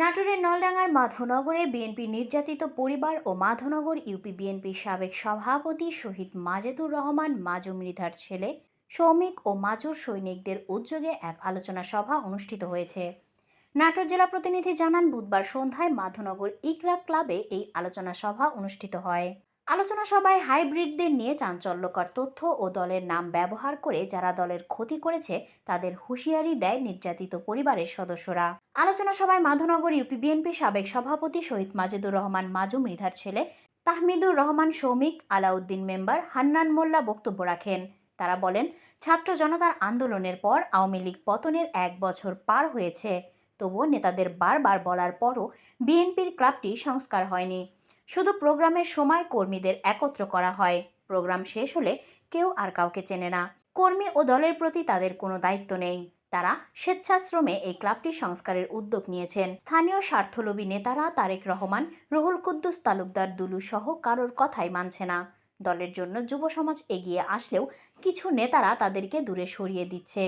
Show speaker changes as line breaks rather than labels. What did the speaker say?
নাটোরের নলডাঙ্গার মাধনগরে বিএনপি নির্যাতিত পরিবার ও মাধনগর ইউপি বিএনপির সাবেক সভাপতি শহীদ মাজেদুর রহমান মাজু মৃধার ছেলে সৌমিক ও মাজুর সৈনিকদের উদ্যোগে এক আলোচনা সভা অনুষ্ঠিত হয়েছে। নাটোর জেলা প্রতিনিধি জানান, বুধবার সন্ধ্যায় মাধনগর ইকরা ক্লাবে এই আলোচনা সভা অনুষ্ঠিত হয়। আলোচনা সভায় হাইব্রিডদের নিয়ে চাঞ্চল্যকর তথ্য ও দলের নাম ব্যবহার করে যারা দলের ক্ষতি করেছে, তাদের হুঁশিয়ারি দেয় নির্যাতিত পরিবারের সদস্যরা। আলোচনা সভায় মাধবনগর ইউপি বিএনপি সাবেক সভাপতি শহীদ মাজেদুর রহমান মাজু মৃধার ছেলে তাহমিদুর রহমান সৌমিক আলাউদ্দিন মেম্বার হান্নান মোল্লা বক্তব্য রাখেন। তারা বলেন, ছাত্র জনতার আন্দোলনের পর আওয়ামী লীগ পতনের এক বছর পার হয়েছে, তবুও নেতাদের বারবার বলার পরও বিএনপির ক্লাবটি সংস্কার হয়নি। শুধু প্রোগ্রামের সময় কর্মীদের একত্র করা হয়। প্রোগ্রাম শেষ হলে কেউ আর কাউকে চেনে না। কর্মী ও দলের প্রতি তাদের কোনো দায়িত্ব নেই। তারা স্বেচ্ছাশ্রমে এই ক্লাবটি সংস্কারের উদ্যোগ নিয়েছেন। স্থানীয় স্বার্থলোভী নেতারা তারেক রহমান, রুহুল কুদ্দুস তালুকদার দুলু সহ কারোর কথাই মানছে না। দলের জন্য যুব সমাজ এগিয়ে আসলেও কিছু নেতারা তাদেরকে দূরে সরিয়ে দিচ্ছে।